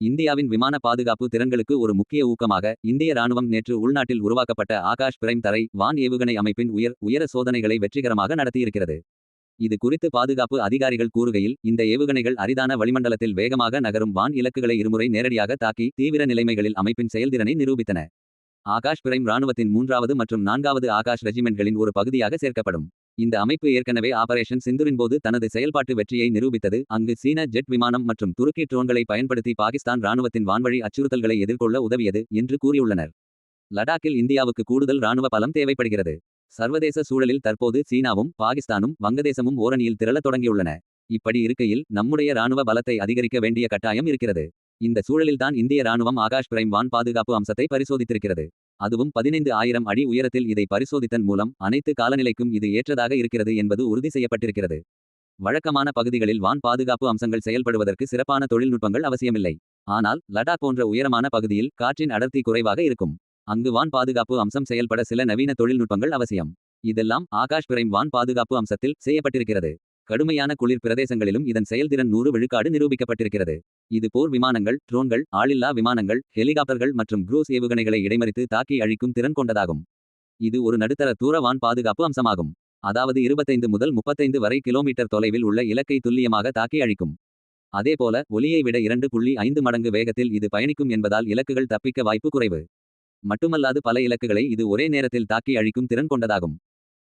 இந்தியாவின் விமான பாதுகாப்பு திறன்களுக்கு ஒரு முக்கிய ஊக்கமாக இந்திய ராணுவம் நேற்று உள்நாட்டில் உருவாக்கப்பட்ட ஆகாஷ் பிரைம் தரை வான் ஏவுகணை அமைப்பின் உயர் உயர சோதனைகளை வெற்றிகரமாக நடத்தியிருக்கிறது. இது குறித்து பாதுகாப்பு அதிகாரிகள் கூறுகையில் இந்த ஏவுகணைகள் அரிதான வளிமண்டலத்தில் வேகமாக நகரும் வான் இலக்குகளை இருமுறை நேரடியாக தாக்கி தீவிர நிலைமைகளில் அமைப்பின் செயல்திறனை நிரூபித்தன. ஆகாஷ் பிரைம் ராணுவத்தின் மூன்றாவது மற்றும் நான்காவது ஆகாஷ் ரெஜிமெண்ட்களின் ஒரு பகுதியாக சேர்க்கப்படும். இந்த அமைப்பு ஏற்கனவே ஆபரேஷன் சிந்துரின் போது தனது செயல்பாட்டு வெற்றியை நிரூபித்தது. அங்கு சீன ஜெட் விமானம் மற்றும் துருக்கி ட்ரோன்களை பயன்படுத்தி பாகிஸ்தான் ராணுவத்தின் வான்வழி அச்சுறுத்தல்களை எதிர்கொள்ள உதவியது என்று கூறியுள்ளனர். லடாக்கில் இந்தியாவுக்கு கூடுதல் ராணுவ பலம் தேவைப்படுகிறது. சர்வதேச சூழலில் தற்போது சீனாவும் பாகிஸ்தானும் வங்கதேசமும் ஓரணியில் திரளத் தொடங்கியுள்ளன. இப்படி இருக்கையில் நம்முடைய ராணுவ பலத்தை அதிகரிக்க வேண்டிய கட்டாயம் இருக்கிறது. இந்த சூழலில்தான் இந்திய ராணுவம் ஆகாஷ் பிரைம் வான் பாதுகாப்பு அம்சத்தை பரிசோதித்திருக்கிறது. அதுவும் பதினைந்து ஆயிரம் அடி உயரத்தில் இதை பரிசோதித்தன் மூலம் அனைத்து காலநிலைக்கும் இது ஏற்றதாக இருக்கிறது என்பது உறுதி செய்யப்பட்டிருக்கிறது. வழக்கமான பகுதிகளில் வான் பாதுகாப்பு அம்சங்கள் செயல்படுவதற்கு சிறப்பான தொழில்நுட்பங்கள் அவசியமில்லை. ஆனால் லடாக் போன்ற உயரமான பகுதியில் காற்றின் அடர்த்தி குறைவாக இருக்கும். அங்கு வான் பாதுகாப்பு அம்சம் செயல்பட சில நவீன தொழில்நுட்பங்கள் அவசியம். இதெல்லாம் ஆகாஷ் பிரைம் வான் பாதுகாப்பு அம்சத்தில் செய்யப்பட்டிருக்கிறது. கடுமையான குளிர் பிரதேசங்களிலும் இதன் செயல்திறன் நூறு விழுக்காடு நிரூபிக்கப்பட்டிருக்கிறது. இது போர் விமானங்கள் ட்ரோன்கள் ஆளில்லா விமானங்கள் ஹெலிகாப்டர்கள் மற்றும் குரூஸ் ஏவுகணைகளை இடைமறித்து தாக்கி அழிக்கும் திறன் கொண்டதாகும். இது ஒரு நடுத்தர தூர வான் பாதுகாப்பு அம்சமாகும். அதாவது இருபத்தைந்து முதல் முப்பத்தைந்து வரை கிலோமீட்டர் தொலைவில் உள்ள இலக்கை துல்லியமாக தாக்கி அழிக்கும். அதேபோல ஒலியை விட இரண்டு புள்ளி ஐந்து மடங்கு வேகத்தில் இது பயணிக்கும் என்பதால் இலக்குகள் தப்பிக்க வாய்ப்பு குறைவு. மட்டுமல்லாது பல இலக்குகளை இது ஒரே நேரத்தில் தாக்கி அழிக்கும் திறன் கொண்டதாகும்.